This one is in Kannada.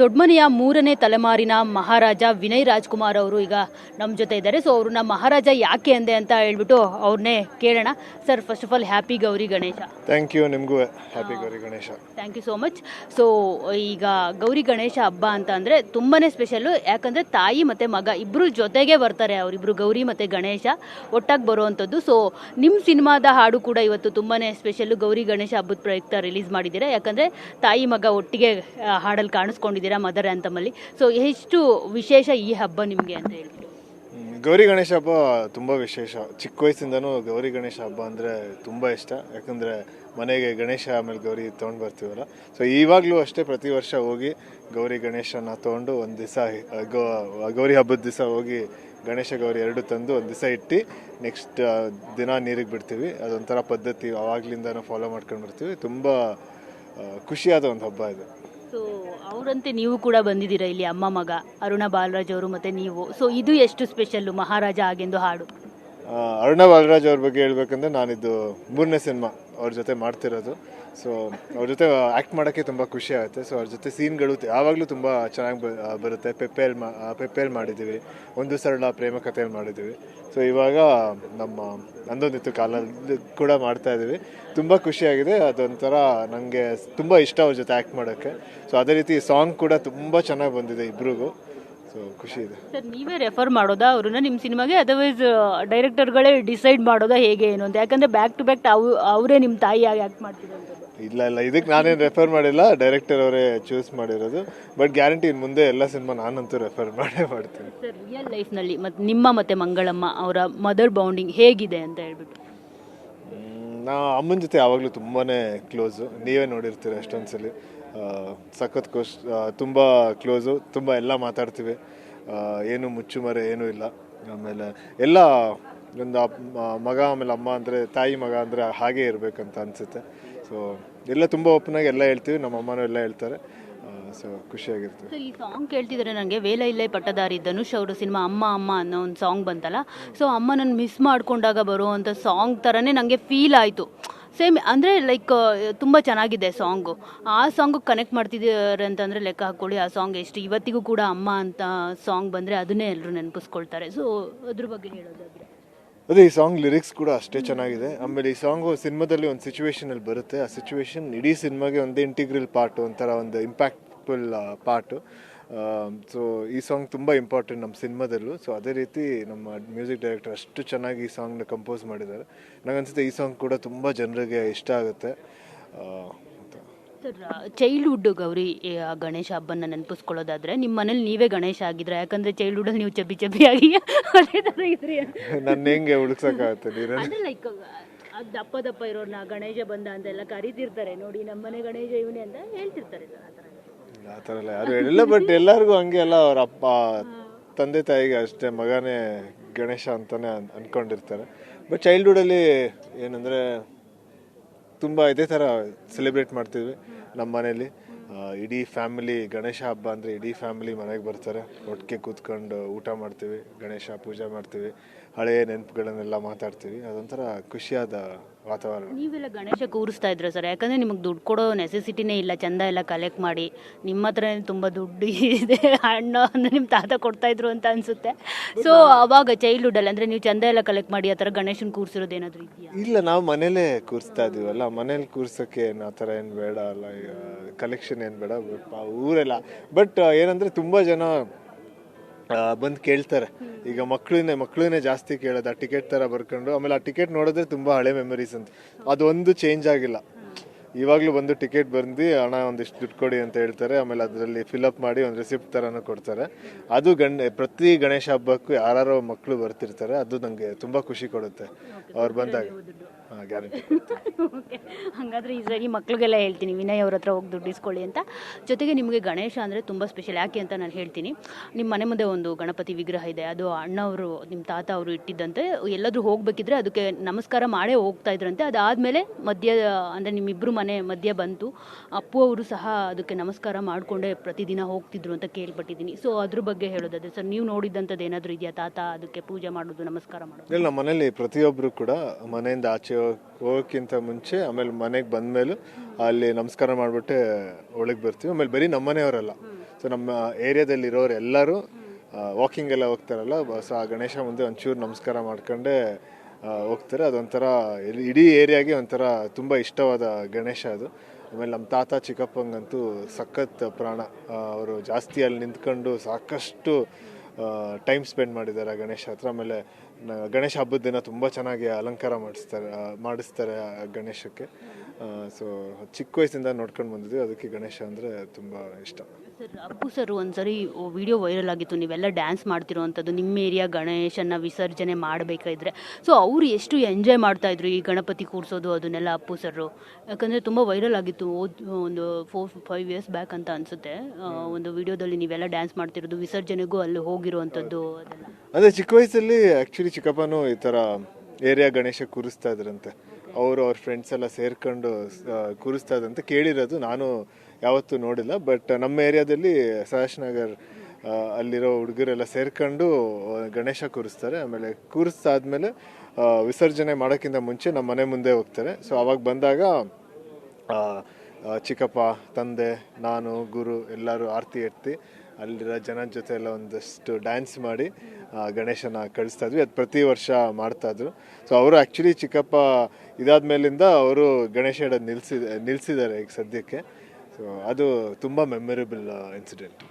ದೊಡ್ಡಮನೆಯ ಮೂರನೇ ತಲೆಮಾರಿನ ಮಹಾರಾಜ ವಿನಯ್ ರಾಜ್ಕುಮಾರ್ ಅವರು ಈಗ ನಮ್ಮ ಜೊತೆ ಇದ್ದಾರೆ. ಸೊ ಅವ್ರನ್ನ ಮಹಾರಾಜ ಯಾಕೆ ಅಂದೆ ಅಂತ ಹೇಳ್ಬಿಟ್ಟು ಅವ್ರನ್ನೇ ಕೇಳೋಣ. Sir first of all happy Gauri Ganesha thank you ನಿಮಗೂ happy Gauri Ganesha thank you so much so ಈಗ ಗೌರಿ ಗಣೇಶ ಹಬ್ಬ ಅಂತ ಅಂದರೆ ತುಂಬಾ ಸ್ಪೆಷಲ್ಲು ಯಾಕಂದರೆ ತಾಯಿ ಮತ್ತು ಮಗ ಇಬ್ಬರು ಜೊತೆಗೆ ಬರ್ತಾರೆ ಅವರಿಬ್ಬರು ಗೌರಿ ಮತ್ತು ಗಣೇಶ. ಒಟ್ಟಾಗಿ ಬರುವಂಥದ್ದು ಸೊ ನಿಮ್ಮ ಸಿನಿಮಾದ ಹಾಡು ಕೂಡ ಇವತ್ತು ತುಂಬಾ ಸ್ಪೆಷಲ್ಲು ಗೌರಿ ಗಣೇಶ ಹಬ್ಬದ ಪ್ರಯುಕ್ತ ರಿಲೀಸ್ ಮಾಡಿದ್ದೀರಾ? ಯಾಕಂದರೆ ತಾಯಿ ಮಗ ಒಟ್ಟಿಗೆ ಹಾಡಲ್ಲಿ ಕಾಣಿಸ್ಕೊಂಡಿದ್ದೀರಾ? ಮದರ್ ಅಂತಮಲ್ಲಿ ಸೊ ಎಷ್ಟು ವಿಶೇಷ ಈ ಹಬ್ಬ ನಿಮಗೆ ಅಂತ ಹೇಳ್ಬಿಟ್ಟು? ಗೌರಿ ಗಣೇಶ ಹಬ್ಬ ತುಂಬ ವಿಶೇಷ. ಚಿಕ್ಕ ವಯಸ್ಸಿಂದನೂ ಗೌರಿ ಗಣೇಶ ಹಬ್ಬ ಅಂದರೆ ತುಂಬ ಇಷ್ಟ. ಯಾಕಂದರೆ ಮನೆಗೆ ಗಣೇಶ ಆಮೇಲೆ ಗೌರಿ ತೊಗೊಂಡು ಬರ್ತೀವಲ್ಲ. ಸೊ ಇವಾಗಲೂ ಅಷ್ಟೇ ಪ್ರತಿ ವರ್ಷ ಹೋಗಿ ಗೌರಿ ಗಣೇಶನ ತೊಗೊಂಡು ಒಂದು ದಿವಸ ಗೌರಿ ಹಬ್ಬದ ದಿವಸ ಹೋಗಿ ಗಣೇಶ ಗೌರಿ ಎರಡು ತಂದು ಒಂದು ದಿವಸ ಇಟ್ಟು ನೆಕ್ಸ್ಟ್ ದಿನ ನೀರಿಗೆ ಬಿಡ್ತೀವಿ. ಅದೊಂಥರ ಪದ್ಧತಿ ಆವಾಗ್ಲಿಂದನೂ ಫಾಲೋ ಮಾಡ್ಕೊಂಡು ಬರ್ತೀವಿ. ತುಂಬ ಖುಷಿಯಾದ ಒಂದು ಹಬ್ಬ ಇದು. ಅವರಂತೆ ನೀವು ಕೂಡ ಬಂದಿದ್ದೀರಾ ಇಲ್ಲಿ ಅಮ್ಮ, ಮಗ? ಅರುಣ ಬಾಲರಾಜ್ ಅವರು ಮತ್ತೆ ನೀವು. ಸೊ ಇದು ಎಷ್ಟು ಸ್ಪೆಷಲ್ಲು ಮಹಾರಾಜ ಆಗೆಂದು ಹಾಡು. ಅರುಣ ಬಾಲರಾಜ್ ಅವ್ರ ಬಗ್ಗೆ ಹೇಳ್ಬೇಕಂದ್ರೆ ನಾನಿದ್ದು ಮೂರನೇ ಸಿನಿಮಾ ಅವ್ರ ಜೊತೆ ಮಾಡ್ತಿರೋದು. ಸೊ ಅವ್ರ ಜೊತೆ ಆ್ಯಕ್ಟ್ ಮಾಡೋಕ್ಕೆ ತುಂಬ ಖುಷಿ ಆಗುತ್ತೆ. ಸೊ ಅವ್ರ ಜೊತೆ ಸೀನ್ಗಳು ಯಾವಾಗಲೂ ತುಂಬ ಚೆನ್ನಾಗಿ ಬರುತ್ತೆ. ಪೆಪ್ಪೆಲ್ ಮಾ ಪೆಪ್ಪೆಲ್ ಮಾಡಿದ್ದೀವಿ. ಒಂದು ಸರಳ ಪ್ರೇಮ ಕಥೆಯಲ್ಲಿ ಮಾಡಿದ್ದೀವಿ. ಸೊ ಇವಾಗ ನಮ್ಮ ಅಂದೊಂದಿತ್ತು ಕಾಲದಲ್ಲಿ ಕೂಡ ಮಾಡ್ತಾ ಇದ್ದೀವಿ. ತುಂಬ ಖುಷಿಯಾಗಿದೆ ಅದೊಂಥರ ನನಗೆ ತುಂಬ ಇಷ್ಟ ಅವ್ರ ಜೊತೆ ಆ್ಯಕ್ಟ್ ಮಾಡೋಕ್ಕೆ. ಸೊ ಅದೇ ರೀತಿ ಸಾಂಗ್ ಕೂಡ ತುಂಬ ಚೆನ್ನಾಗಿ ಬಂದಿದೆ ಇಬ್ರಿಗೂ. ಸೊ ಖುಷಿ ಇದೆ. ಸರ್, ನೀವೇ ರೆಫರ್ ಮಾಡೋದಾ? ಅವ್ರನ್ನ ನಿಮ್ಮ ಸಿನಿಮಾಗೆ ಅದರ್ವೈಸ್ ಡೈರೆಕ್ಟರ್ಗಳೇ ಡಿಸೈಡ್ ಮಾಡೋದಾ ಹೇಗೆ ಏನು ಅಂತ? ಯಾಕಂದ್ರೆ ಬ್ಯಾಕ್ ಟು ಬ್ಯಾಕ್ ಅವು ಅವರೇ ನಿಮ್ಮ ತಾಯಿಯಾಗಿ ಆ್ಯಕ್ಟ್ ಮಾಡ್ತಿರೋಂಥದ್ದು ಇಲ್ಲ ಇಲ್ಲ ಇದಕ್ಕೆ ನಾನೇನು ರೆಫರ್ ಮಾಡಿಲ್ಲ. ಡೈರೆಕ್ಟರ್ ಅವರೇ ಚೂಸ್ ಮಾಡಿರೋದು. ಬಟ್ ಗ್ಯಾರಂಟಿ ಮುಂದೆ ಎಲ್ಲ ಸಿನಿಮಾ ನಾನಂತೂ ರೆಫರ್ ಮಾಡೇ ಮಾಡ್ತೀನಿ. ಸರ್ ರಿಯಲ್ ಲೈಫ್ನಲ್ಲಿ ಮತ್ತು ನಿಮ್ಮ ಮತ್ತು ಮಂಗಳಮ್ಮ ಅವರ ಮದರ್ ಬೌಂಡಿಂಗ್ ಹೇಗಿದೆ ಅಂತ ಹೇಳ್ಬಿಟ್ಟು. ನಾ ಅಮ್ಮನ ಜೊತೆ ಯಾವಾಗಲೂ ತುಂಬಾ ಕ್ಲೋಸು ನೀವೇ ನೋಡಿರ್ತೀರ ಅಷ್ಟೊಂದ್ಸಲಿ ಸಲ. ಸಖತ್ ಖುಷ್ ತುಂಬ ಕ್ಲೋಸು ತುಂಬ ಎಲ್ಲ ಮಾತಾಡ್ತೀವಿ. ಏನು ಮುಚ್ಚುಮರೆ ಏನೂ ಇಲ್ಲ. ಆಮೇಲೆ ಎಲ್ಲ ಒಂದು ಮಗ ಆಮೇಲೆ ಅಮ್ಮ ಅಂದರೆ ತಾಯಿ ಮಗ ಅಂದರೆ ಹಾಗೇ ಇರಬೇಕಂತ ಅನಿಸುತ್ತೆ. ಸೊ ಎಲ್ಲ ತುಂಬ ಆಗಿ ಎಲ್ಲ ಹೇಳ್ತೀವಿ, ನಮ್ಮ ಅಮ್ಮನೂ ಎಲ್ಲ ಹೇಳ್ತಾರೆ. ಸೊ ಖುಷಿಯಾಗಿರ್ತೀವಿ ಸೊ ಈ ಸಾಂಗ್ ಕೇಳ್ತಿದ್ರೆ ನನಗೆ ವೇಲ ಇಲ್ಲೇ ಪಟ್ಟದಾರಿ, ಧನುಷ್ ಅವರು ಸಿನಿಮಾ ಅಮ್ಮ ಅಮ್ಮ ಅನ್ನೋ ಒಂದು ಸಾಂಗ್ ಬಂತಲ್ಲ? ಸೊ ಅಮ್ಮ ನಾನು ಮಿಸ್ ಮಾಡ್ಕೊಂಡಾಗ ಬರುವಂಥ ಸಾಂಗ್ ಥರನೇ ನನಗೆ ಫೀಲ್ ಆಯಿತು. ಸೇಮ್ ಅಂದರೆ ಲೈಕ್ ತುಂಬ ಚೆನ್ನಾಗಿದೆ ಸಾಂಗು ಆ ಸಾಂಗು ಕನೆಕ್ಟ್ ಮಾಡ್ತಿದ್ದಾರೆ ಅಂತಂದರೆ ಲೆಕ್ಕ ಹಾಕ್ಕೊಳ್ಳಿ ಆ ಸಾಂಗ್ ಎಷ್ಟು. ಇವತ್ತಿಗೂ ಕೂಡ ಅಮ್ಮ ಅಂತ ಸಾಂಗ್ ಬಂದರೆ ಅದನ್ನೇ ಎಲ್ಲರೂ ನೆನಪಿಸ್ಕೊಳ್ತಾರೆ. ಸೊ ಅದ್ರ ಬಗ್ಗೆ ಹೇಳೋದಾದ್ರೆ. ಅದೇ ಈ ಸಾಂಗ್ ಲಿರಿಕ್ಸ್ ಕೂಡ ಅಷ್ಟೇ ಚೆನ್ನಾಗಿದೆ. ಆಮೇಲೆ ಈ ಸಾಂಗು ಸಿನಿಮಾದಲ್ಲಿ ಒಂದು ಸಿಚುವೇಶನ್ ಅಲ್ಲಿ ಬರುತ್ತೆ. ಆ ಸಿಚುವೇಶನ್ ಇಡೀ ಸಿನಿಮಾಗೆ ಒಂದು ಇಂಟಿಗ್ರಲ್ ಪಾರ್ಟ್ ಒಂಥರ ಒಂದು ಇಂಪ್ಯಾಕ್ಟ್ಫುಲ್ ಪಾರ್ಟು ಸೊ ಈ ಸಾಂಗ್ ತುಂಬ ಇಂಪಾರ್ಟೆಂಟ್ ನಮ್ಮ ಸಿನಿಮಾದಲ್ಲೂ. ಸೊ ಅದೇ ರೀತಿ ನಮ್ಮ ಮ್ಯೂಸಿಕ್ ಡೈರೆಕ್ಟರ್ ಅಷ್ಟು ಚೆನ್ನಾಗಿ ಈ ಸಾಂಗ್ನ ಕಂಪೋಸ್ ಮಾಡಿದ್ದಾರೆ. ನನಗನ್ಸುತ್ತೆ ಈ ಸಾಂಗ್ ಕೂಡ ತುಂಬ ಜನರಿಗೆ ಇಷ್ಟ ಆಗುತ್ತೆ. ಸರ್ ಚೈಲ್ಡ್ಹುಡ್ ಗೌರಿ ಆ, ಗಣೇಶ ಹಬ್ಬನ ನೆನಪಿಸ್ಕೊಳ್ಳೋದಾದ್ರೆ ನಿಮ್ಮ ಮನೇಲಿ ನೀವೇ ಗಣೇಶ ಆಗಿದ್ರೆ ಯಾಕಂದ್ರೆ ಚೈಲ್ಡ್ಹುಡಲ್ಲಿ ನೀವು ಚಬ್ಬಿ ಚಬ್ಬಿಯಾಗಿ ಅದೇ ಥರ ಇದ್ರಿ. ನನ್ನ ಹೆಂಗೆ ಹುಡುಕ್ಸಕ್ಕಾಗುತ್ತೆ ಲೈಕ್ ಅದು ಲೈಕ್ ದಪ್ಪ ದಪ್ಪ ಇರೋರ್ನ ಗಣೇಶ ಬಂದ ಅಂತ ಎಲ್ಲ ಕರೀತಿರ್ತಾರೆ. ನೋಡಿ ನಮ್ಮನೆ ಗಣೇಶ ಇವನೇ ಅಂತ ಹೇಳ್ತಿರ್ತಾರೆ ಸರ್ ಆ ಥರ ಆ ಥರ ಎಲ್ಲ ಯಾರು ಹೇಳಿಲ್ಲ ಬಟ್ ಎಲ್ಲರಿಗೂ ಹಂಗೆ ಎಲ್ಲ ಅವ್ರ ಅಪ್ಪ ತಂದೆ ತಾಯಿಗೆ ಅಷ್ಟೇ ಮಗನೇ ಗಣೇಶ ಅಂತಾನೆ ಅನ್- ಅನ್ಕೊಂಡಿರ್ತಾರೆ. ಬಟ್ ಚೈಲ್ಡ್ಹುಡಲ್ಲಿ ಏನಂದರೆ ತುಂಬ ಇದೇ ಥರ ಸೆಲೆಬ್ರೇಟ್ ಮಾಡ್ತೀವಿ ನಮ್ಮ ಮನೇಲಿ ಇಡೀ ಫ್ಯಾಮಿಲಿ ಗಣೇಶ ಹಬ್ಬ ಅಂದರೆ ಇಡೀ ಫ್ಯಾಮಿಲಿ ಮನೆಗೆ ಬರ್ತಾರೆ. ಒಟ್ಟಿಗೆ ಕೂತ್ಕೊಂಡು ಊಟ ಮಾಡ್ತೀವಿ, ಗಣೇಶ ಪೂಜೆ ಮಾಡ್ತೀವಿ ಹಳೆಯ ನೆನಪುಗಳನ್ನೆಲ್ಲ ಮಾತಾಡ್ತೀವಿ. ಅದೊಂಥರ ಖುಷಿಯಾದ ವಾತಾವರಣ. ನೀವೆಲ್ಲ ಗಣೇಶ ಕೂರಿಸ್ತಾ ಇದ್ರ ಸರ್? ಯಾಕಂದ್ರೆ ನಿಮಗೆ ದುಡ್ಡು ಕೊಡೋ ನೆಸೆಸಿಟಿನೇ ಇಲ್ಲ ಚಂದ ಎಲ್ಲ ಕಲೆಕ್ಟ್ ಮಾಡಿ. ನಿಮ್ಮ ಹತ್ರ ತುಂಬ ದುಡ್ಡು ಇದೆ. ಹಣ್ಣು ಅಂದ್ರೆ ನಿಮ್ಮ ತಾತ ಕೊಡ್ತಾ ಇದ್ರು ಅಂತ ಅನ್ಸುತ್ತೆ. ಸೊ ಅವಾಗ ಚೈಲ್ಡ್ಹುಡ್ ಅಲ್ಲಿ ಅಂದ್ರೆ ನೀವು ಚಂದ ಎಲ್ಲ ಕಲೆಕ್ಟ್ ಮಾಡಿ ಆ ಥರ ಗಣೇಶನ್ ಕೂರಿಸಿರೋದು ಏನಾದರೂ ಇದೆಯಾ? ಇಲ್ಲ ನಾವು ಮನೇಲೆ ಕೂರಿಸ್ತಾ ಇದೀವಲ್ಲ ಮನೇಲಿ ಕೂರ್ಸೋಕೆ ಏನು ಆ ಥರ ಏನು ಬೇಡ ಅಲ್ಲ ಕಲೆಕ್ಷನ್ ಏನು ಬೇಡ ಊರೆಲ್ಲ. ಬಟ್ ಏನಂದ್ರೆ ತುಂಬ ಜನ ಬಂದು ಕೇಳ್ತಾರೆ. ಈಗ ಮಕ್ಕಳನ್ನೇ ಮಕ್ಕಳನ್ನೇ ಜಾಸ್ತಿ ಕೇಳೋದು, ಆ ಟಿಕೆಟ್ ಥರ ಬರ್ಕೊಂಡು, ಆಮೇಲೆ ಆ ಟಿಕೆಟ್ ನೋಡಿದ್ರೆ ತುಂಬ ಹಳೆ ಮೆಮರೀಸ್ ಅಂತ. ಅದೊಂದು ಚೇಂಜ್ ಆಗಿಲ್ಲ. ಇವಾಗಲೂ ಬಂದು ಟಿಕೆಟ್ ಬಂದು ಹಣ ಒಂದಿಷ್ಟು ದುಡ್ಡು ಕೊಡಿ ಅಂತ ಹೇಳ್ತಾರೆ. ಆಮೇಲೆ ಅದರಲ್ಲಿ ಫಿಲಪ್ ಮಾಡಿ ಒಂದು ರಿಸಿಪ್ಟ್ ಥರನೂ ಕೊಡ್ತಾರೆ. ಅದು ಗಣ, ಪ್ರತಿ ಗಣೇಶ ಹಬ್ಬಕ್ಕೂ ಯಾರು ಮಕ್ಕಳು ಬರ್ತಿರ್ತಾರೆ. ಅದು ನನಗೆ ತುಂಬ ಖುಷಿ ಕೊಡುತ್ತೆ. ಅವ್ರು ಬಂದಾಗ. ಗ್ಯಾರಂಟಿ. ಓಕೆ ಹಾಗಾದ್ರೆ ಈ ಸರಿ ಮಕ್ಳಿಗೆಲ್ಲ ಹೇಳ್ತೀನಿ ವಿನಯ್ ಅವ್ರ ಹತ್ರ ಹೋಗಿ ದುಡ್ಡು ಇಸ್ಕೊಳ್ಳಿ ಅಂತ. ಜೊತೆಗೆ ನಿಮಗೆ ಗಣೇಶ ಅಂದರೆ ತುಂಬ ಸ್ಪೆಷಲ್ ಯಾಕೆ ಅಂತ ನಾನು ಹೇಳ್ತೀನಿ. ನಿಮ್ಮ ಮನೆ ಮುಂದೆ ಒಂದು ಗಣಪತಿ ವಿಗ್ರಹ ಇದೆ ಅದು ಅಣ್ಣವರು ನಿಮ್ಮ ತಾತ ಅವರು ಇಟ್ಟಿದ್ದಂತೆ. ಎಲ್ಲಾದರೂ ಹೋಗ್ಬೇಕಿದ್ರೆ ಅದಕ್ಕೆ ನಮಸ್ಕಾರ ಮಾಡೇ ಹೋಗ್ತಾ ಇದ್ರಂತೆ. ಅದಾದಮೇಲೆ ಮಧ್ಯ ಅಂದರೆ ನಿಮ್ಮಿಬ್ಬರು ಮನೆ ಮಧ್ಯ ಬಂತು. ಅಪ್ಪು ಅವರು ಸಹ ಅದಕ್ಕೆ ನಮಸ್ಕಾರ ಮಾಡಿಕೊಂಡೇ ಪ್ರತಿದಿನ ಹೋಗ್ತಿದ್ರು ಅಂತ ಕೇಳ್ಪಟ್ಟಿದ್ದೀನಿ. ಸೊ ಅದ್ರ ಬಗ್ಗೆ ಹೇಳೋದಾದ್ರೆ ಸರ್ ನೀವು ನೋಡಿದ್ದಂಥದ್ದು ಏನಾದರೂ ಇದೆಯಾ ತಾತ? ಅದಕ್ಕೆ ಪೂಜೆ ಮಾಡೋದು ನಮಸ್ಕಾರ ಮಾಡೋದು. ಇಲ್ಲ ಮನೇಲಿ ಪ್ರತಿಯೊಬ್ಬರು ಕೂಡ ಮನೆಯಿಂದ ಆಚೆ ಹೋಗೋಕ್ಕಿಂತ ಮುಂಚೆ ಆಮೇಲೆ ಮನೆಗೆ ಬಂದ್ಮೇಲೂ ಅಲ್ಲಿ ನಮಸ್ಕಾರ ಮಾಡಿಬಿಟ್ಟು ಒಳಗೆ ಬರ್ತೀವಿ. ಆಮೇಲೆ ಬರೀ ನಮ್ಮ ಮನೆಯವರಲ್ಲ. ಸೊ ನಮ್ಮ ಏರಿಯಾದಲ್ಲಿರೋರು ಎಲ್ಲರೂ ವಾಕಿಂಗ್ ಎಲ್ಲ ಹೋಗ್ತಾರಲ್ಲ ಸೊ ಆ ಗಣೇಶ ಮುಂದೆ ಒಂಚೂರು ನಮಸ್ಕಾರ ಮಾಡ್ಕೊಂಡೇ ಹೋಗ್ತಾರೆ. ಅದೊಂಥರ ಇಡೀ- ಏರಿಯಾಗೆ ಒಂಥರ ತುಂಬ ಇಷ್ಟವಾದ ಗಣೇಶ ಅದು. ಆಮೇಲೆ ನಮ್ಮ ತಾತ ಚಿಕ್ಕಪ್ಪಂಗಂತೂ ಸಖತ್ ಪ್ರಾಣ. ಅವರು ಜಾಸ್ತಿ ಅಲ್ಲಿ ನಿಂತ್ಕೊಂಡು ಸಾಕಷ್ಟು ಟೈಮ್ ಸ್ಪೆಂಡ್ ಮಾಡಿದ್ದಾರೆ ಗಣೇಶ ಹತ್ರ. ಆಮೇಲೆ ಗಣೇಶ ಹಬ್ಬದ ದಿನ ತುಂಬ ಚೆನ್ನಾಗಿ ಅಲಂಕಾರ ಮಾಡಿಸ್ತಾರೆ ಮಾಡಿಸ್ತಾರೆ ಗಣೇಶಕ್ಕೆ. ಸೊ ಚಿಕ್ಕ ವಯಸ್ಸಿಂದ ನೋಡ್ಕೊಂಡು ಬಂದಿದ್ವಿ, ಅದಕ್ಕೆ ಗಣೇಶ ಅಂದರೆ ತುಂಬ ಇಷ್ಟ. ಸರ್ ಅಪ್ಪು ಸರ್ ಒಂದ್ಸರಿ ವಿಡಿಯೋ ವೈರಲ್ ಆಗಿತ್ತು. ನೀವೆಲ್ಲ ಡ್ಯಾನ್ಸ್ ಮಾಡ್ತಿರೋವಂಥದ್ದು ನಿಮ್ಮ ಏರಿಯಾ ಗಣೇಶನ ವಿಸರ್ಜನೆ ಮಾಡಬೇಕಾದ್ರೆ. ಸೊ ಅವರು ಎಷ್ಟು ಎಂಜಾಯ್ ಮಾಡ್ತಾ ಇದ್ರು ಈ ಗಣಪತಿ ಕೂರಿಸೋದು ಅದನ್ನೆಲ್ಲ ಅಪ್ಪು ಸರ್? ಯಾಕಂದರೆ ತುಂಬ ವೈರಲ್ ಆಗಿತ್ತು. ಒಂದು ಫೋರ್ ಫೈವ್ ಇಯರ್ಸ್ ಬ್ಯಾಕ್ ಅಂತ ಅನಿಸುತ್ತೆ. ಒಂದು ವಿಡಿಯೋದಲ್ಲಿ ನೀವೆಲ್ಲ ಡ್ಯಾನ್ಸ್ ಮಾಡ್ತಿರೋದು ವಿಸರ್ಜನೆಗೂ ಅಲ್ಲಿ ಹೋಗಿರುವಂಥದ್ದು ಅದೆಲ್ಲ. ಅದೇ ಚಿಕ್ಕ ವಯಸ್ಸಲ್ಲಿ ಆ್ಯಕ್ಚುಲಿ ಚಿಕ್ಕಪ್ಪನೂ ಈ ಥರ ಏರಿಯಾ ಗಣೇಶ ಕೂರಿಸ್ತಾ ಇದ್ರಂತೆ. ಅವರು ಅವ್ರ ಫ್ರೆಂಡ್ಸ್ ಎಲ್ಲ ಸೇರ್ಕೊಂಡು ಕೂರಿಸ್ತಾ ಇದ್ರಂತೆ. ಕೇಳಿರೋದು ನಾನು ಯಾವತ್ತೂ ನೋಡಿಲ್ಲ ಬಟ್ ನಮ್ಮ ಏರಿಯಾದಲ್ಲಿ ಸದಾಶ್ ನಗರ್ ಅಲ್ಲಿರೋ ಹುಡುಗರೆಲ್ಲ ಸೇರ್ಕೊಂಡು ಗಣೇಶ ಕೂರಿಸ್ತಾರೆ. ಆಮೇಲೆ ಕೂರಿಸ್ದಾದ್ಮೇಲೆ ಆ, ವಿಸರ್ಜನೆ ಮಾಡೋಕ್ಕಿಂತ ಮುಂಚೆ ನಮ್ಮ ಮನೆ ಮುಂದೆ ಹೋಗ್ತಾರೆ. ಸೊ ಅವಾಗ ಬಂದಾಗ ಚಿಕ್ಕಪ್ಪ ತಂದೆ ನಾನು ಗುರು ಎಲ್ಲರೂ ಆರತಿ ಎತ್ತಿ ಅಲ್ಲಿರೋ ಜನ ಜೊತೆ ಎಲ್ಲ ಒಂದಷ್ಟು ಡ್ಯಾನ್ಸ್ ಮಾಡಿ ಗಣೇಶನ ಕಳಿಸ್ತಾ ಇದ್ವಿ. ಅದು ಪ್ರತಿ ವರ್ಷ ಮಾಡ್ತಾಯಿದ್ರು ಸೊ ಅವರು ಆ್ಯಕ್ಚುಲಿ ಚಿಕ್ಕಪ್ಪ ಇದಾದ ಮೇಲಿಂದ ಅವರು ಗಣೇಶ ಇಡೋದು ನಿಲ್ಲಿಸಿದ ನಿಲ್ಲಿಸಿದ್ದಾರೆ ಈಗ ಸದ್ಯಕ್ಕೆ. ಸೊ ಅದು ತುಂಬ ಮೆಮೊರೇಬಲ್ ಇನ್ಸಿಡೆಂಟ್